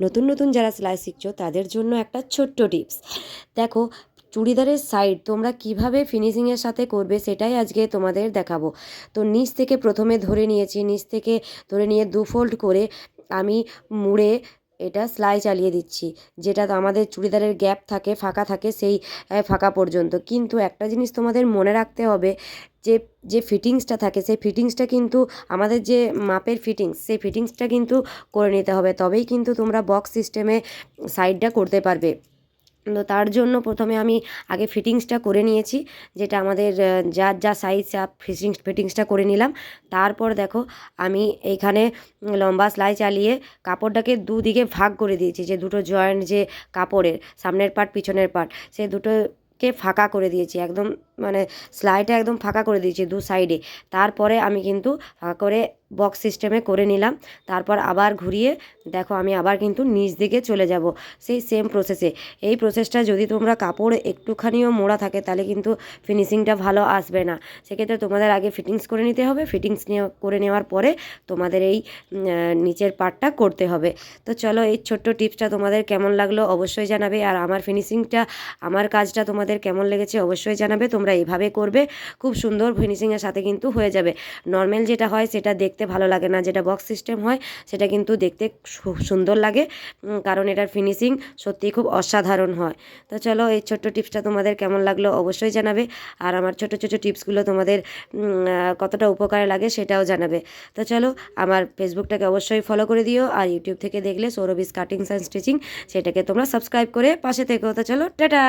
নতুন নতুন যারা সেলাই শিখছো, তাদের জন্য একটা ছোট্ট টিপস। দেখো, চুড়িদারের সাইড তোমরা কীভাবে ফিনিশিংয়ের সাথে করবে সেটাই আজকে তোমাদের দেখাবো। তো নিচ থেকে প্রথমে ধরে নিয়েছি, নিচ থেকে ধরে নিয়ে দু ফোল্ড করে আমি মুড়ে এটা সেলাই চালিয়ে দিচ্ছি। যেটা আমাদের চুড়িদারের গ্যাপ থাকে, ফাঁকা থাকে সেই ফাঁকা পর্যন্ত। কিন্তু একটা জিনিস তোমাদের মনে রাখতে হবে, যে যে ফিটিংসটা থাকে, সেই ফিটিংসটা কিন্তু আমাদের যে মাপের ফিটিংস সেই ফিটিংসটা কিন্তু করে নিতে হবে। তবেই কিন্তু তোমরা বক্স সিস্টেমে সাইডটা করতে পারবে। তো তার জন্য প্রথমে আমি আগে ফিটিংসটা করে নিয়েছি, যেটা আমাদের যার যা সাইজ যা ফিটিংস ফিটিংসটা করে নিলাম। তারপর দেখো, আমি এইখানে লম্বা সেলাই চালিয়ে কাপড়টাকে দুদিকে ভাগ করে দিয়েছি, যে দুটো জয়েন্ট যে কাপড়ের, সামনের পার্ট পিছনের পার্ট সে দুটোকে ফাঁকা করে দিয়েছি, একদম মানে সেলাইটা একদম ফাঁকা করে দিয়েছি দু সাইডে তারপরে আমি কিন্তু ফাঁকা করে বক্স সিস্টেমে করে নিলাম। তারপর আবার ঘুরিয়ে দেখো আমি আবার কিন্তু নিচ দিকে চলে যাব সেই সেম প্রসেসে এই প্রসেসটা যদি তোমরা কাপড় একটুখানিও মোড়া থাকে তাহলে কিন্তু ফিনিশিংটা ভালো আসবে না। সেক্ষেত্রে তোমাদের আগে ফিটিংস করে নিতে হবে। ফিটিংস করে নেওয়ার পরে তোমাদের এই নিচের পার্টটা করতে হবে। তো চলো এই ছোট্ট টিপসটা তোমাদের কেমন লাগল অবশ্যই জানাবে। আর আমার ফিনিশিংটা আমার কাজটা তোমাদের কেমন লেগেছে অবশ্যই জানাবে। তোমরা এইভাবে করবে, খুব সুন্দর ফিনিশিংয়ের সাথে কিন্তু হয়ে যাবে। নর্মাল যেটা হয় সেটা দেখতে ভালো লাগে না, যেটা বক্স সিস্টেম হয় সেটা কিন্তু দেখতে খুব সুন্দর লাগে কারণ এটার ফিনিশিং সত্যিই খুব অসাধারণ হয়। তো চলো এই ছোট্ট টিপসটা তোমাদের কেমন লাগল অবশ্যই জানাবে, আর আমার ছোট ছোট টিপসগুলো তোমাদের কতটা উপকারে লাগে সেটাও জানাবে। তো চলো আমার ফেসবুকটাকে অবশ্যই ফলো করে দিও, আর ইউটিউব থেকে দেখলে সৌরভিস কাটিংস অ্যান্ড স্টিচিং সেটাকে তোমরা সাবস্ক্রাইব করে পাশে থেকেও তো চলো, টাটা!